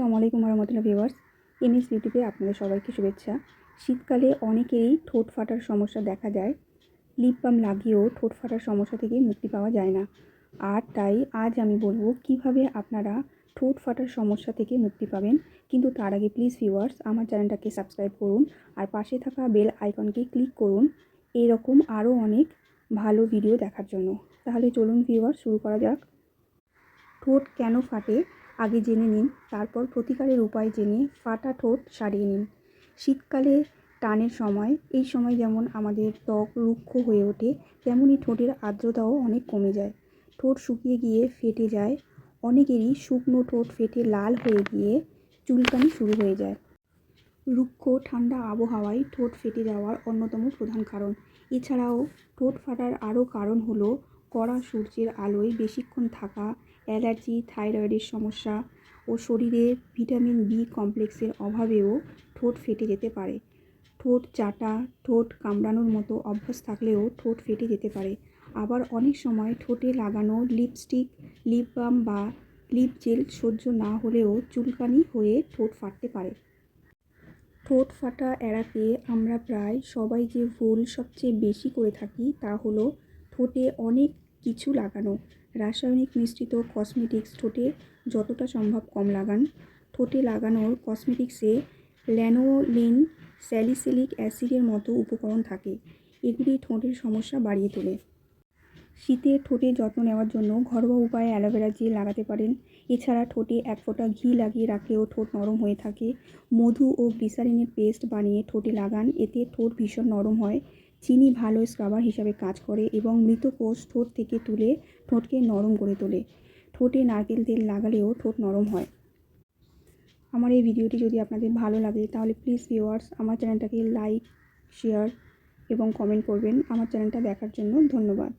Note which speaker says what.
Speaker 1: আসসালামু আলাইকুম রহমতুল্লাহ viewers. MS বিউটিতে আপনাদের সবাইকে শুভেচ্ছা। শীতকালে অনেকেরই ঠোঁট ফাটার সমস্যা দেখা যায়। লিপ বাম লাগিয়েও ঠোঁট ফাটার সমস্যা থেকে মুক্তি পাওয়া যায় না। আর তাই আজ আমি বলব কীভাবে আপনারা ঠোঁট ফাটার সমস্যা থেকে মুক্তি পাবেন। কিন্তু তার আগে প্লিজ ভিউয়ার্স, আমার চ্যানেলটাকে সাবস্ক্রাইব করুন আর পাশে থাকা বেল আইকনকে ক্লিক করুন। এরকম আরও অনেক ভালো ভিডিও দেখার জন্য। তাহলে চলুন ভিউয়ার্স, শুরু করা যাক। ঠোঁট কেন ফাটে? আগে জেনে নিন, তারপর প্রতিকারের উপায় জেনে ফাটা ঠোঁট সারিয়ে নিন। শীতকালে টানের সময়, এই সময় যেমন আমাদের ত্বক রুক্ষ হয়ে ওঠে তেমনই ঠোঁটের আর্দ্রতাও অনেক কমে যায়। ঠোঁট শুকিয়ে গিয়ে ফেটে যায়, অনেকেরই শুকনো ঠোঁট ফেটে লাল হয়ে গিয়ে চুলকানি শুরু হয়ে যায়। রুক্ষ, ঠান্ডা আবহাওয়ায় ঠোঁট ফেটে যাওয়ার অন্যতম প্রধান কারণ। এছাড়াও ঠোঁট ফাটার আরও কারণ হলো কড়া সূর্যের আলোয় বেশিক্ষণ থাকা, অ্যালার্জি, থাইরয়েডের সমস্যা ও শরীরে ভিটামিন বি কমপ্লেক্সের অভাবেও ঠোঁট ফেটে যেতে পারে। ঠোঁট চাটা, ঠোঁট কামড়ানোর মতো অভ্যাস থাকলেও ঠোঁট ফেটে যেতে পারে। আবার অনেক সময় ঠোঁটে লাগানো লিপস্টিক, লিপ বাম বা লিপ জেল সহ্য না হলেও চুলকানি হয়ে ঠোঁট ফাটতে পারে। ঠোঁট ফাটা এড়াতে আমরা প্রায় সবাই যে ভুল সবচেয়ে বেশি করে থাকি তা হলো ঠোঁটে অনেক কিছু লাগানো। রাসায়নিক মিশ্রিত কসমেটিক্স ঠোঁটে যতটা সম্ভব কম লাগান। ঠোঁটে লাগানোর কসমেটিক্সে ল্যানোলিন স্যালিসিলিক অ্যাসিডের মতো উপকরণ থাকে। এগুলি ঠোঁটের সমস্যা বাড়িয়ে তোলে। শীতে ঠোঁটে যত্ন নেওয়ার জন্য ঘরোয়া উপায়ে অ্যালোভেরা জেল লাগাতে পারেন। এছাড়া ঠোঁটে এক ফোঁটা ঘি লাগিয়ে রাখলেও ঠোঁট নরম হয়ে থাকে। মধু ও গ্লিসারিনের পেস্ট বানিয়ে ঠোঁটে লাগান। এতে ঠোঁট ভীষণ নরম হয়। চিনি ভালো স্ক্রাবার হিসাবে কাজ করে এবং মৃত কোষ ঠোঁট থেকে তুলে ঠোঁটকে নরম করে তোলে। ঠোঁটে নারকেল তেল লাগালেও ঠোঁট নরম হয়। আমার এই ভিডিওটি যদি আপনাদের ভালো লাগে, তাহলে প্লিজ ভিউয়ার্স আমার চ্যানেলটাকে লাইক শেয়ার এবং কমেন্ট করবেন। আমার চ্যানেলটা দেখার জন্য ধন্যবাদ।